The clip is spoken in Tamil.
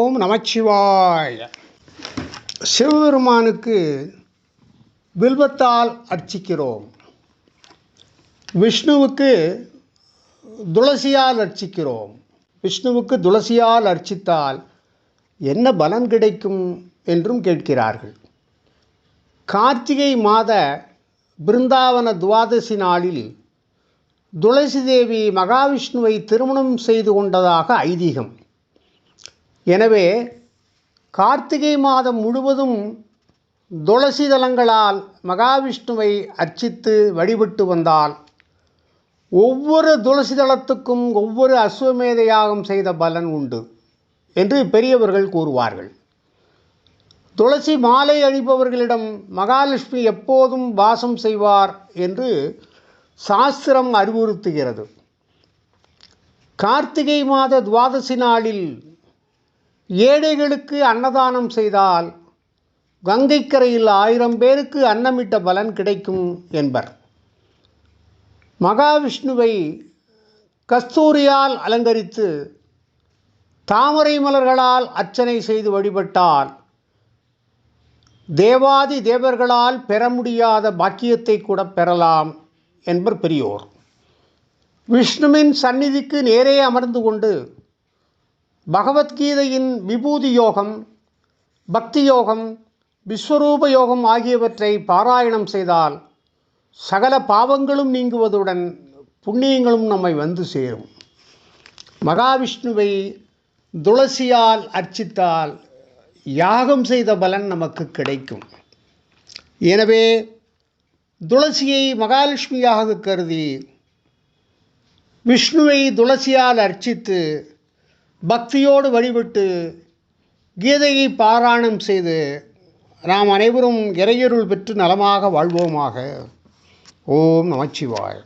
ஓம் நமச்சிவாய. சிவபெருமானுக்கு வில்வத்தால் அர்ச்சிக்கிறோம். விஷ்ணுவுக்கு துளசியால் அர்ச்சிக்கிறோம். விஷ்ணுவுக்கு துளசியால் அர்ச்சித்தால் என்ன பலன் கிடைக்கும் என்றும் கேட்கிறார்கள். கார்த்திகை மாத பிருந்தாவன துவாதசி நாளில் துளசி தேவி மகாவிஷ்ணுவை திருமணம் செய்து கொண்டதாக ஐதீகம். எனவே கார்த்திகை மாதம் முழுவதும் துளசி தலங்களால் மகாவிஷ்ணுவை அர்ச்சித்து வழிபட்டு வந்தால் ஒவ்வொரு துளசி தலத்துக்கும் ஒவ்வொரு அஸ்வமேத யாகம் செய்த பலன் உண்டு என்று பெரியவர்கள் கூறுவார்கள். துளசி மாலை அழிப்பவர்களிடம் மகாலட்சுமி எப்போதும் வாசம் செய்வார் என்று சாஸ்திரம் அறிவுறுத்துகிறது. கார்த்திகை மாத துவாதசி நாளில் ஏழைகளுக்கு அன்னதானம் செய்தால் கங்கைக்கரையில் ஆயிரம் பேருக்கு அன்னமிட்ட பலன் கிடைக்கும் என்பர். மகாவிஷ்ணுவை கஸ்தூரியால் அலங்கரித்து தாமரை மலர்களால் அர்ச்சனை செய்து வழிபட்டால் தேவாதி தேவர்களால் பெற முடியாத பாக்கியத்தை கூட பெறலாம் என்பர் பெரியோர். விஷ்ணுவின் சந்நிதிக்கு நேரே அமர்ந்து கொண்டு பகவத்கீதையின் விபூதி யோகம் பக்தி யோகம் விஸ்வரூப யோகம் ஆகியவற்றை பாராயணம் செய்தால் சகல பாவங்களும் நீங்குவதுடன் புண்ணியங்களும் நம்மை வந்து சேரும். மகாவிஷ்ணுவை துளசியால் அர்ச்சித்தால் யாகம் செய்த பலன் நமக்கு கிடைக்கும். எனவே துளசியை மகாலட்சுமியாக கருதி விஷ்ணுவை துளசியால் அர்ச்சித்து பக்தியோடு வழிபட்டு கீதையை பாராயணம் செய்து நாம் அனைவரும் இறையருள் பெற்று நலமாக வாழ்வோமாக. ஓம் நமச்சிவாய்.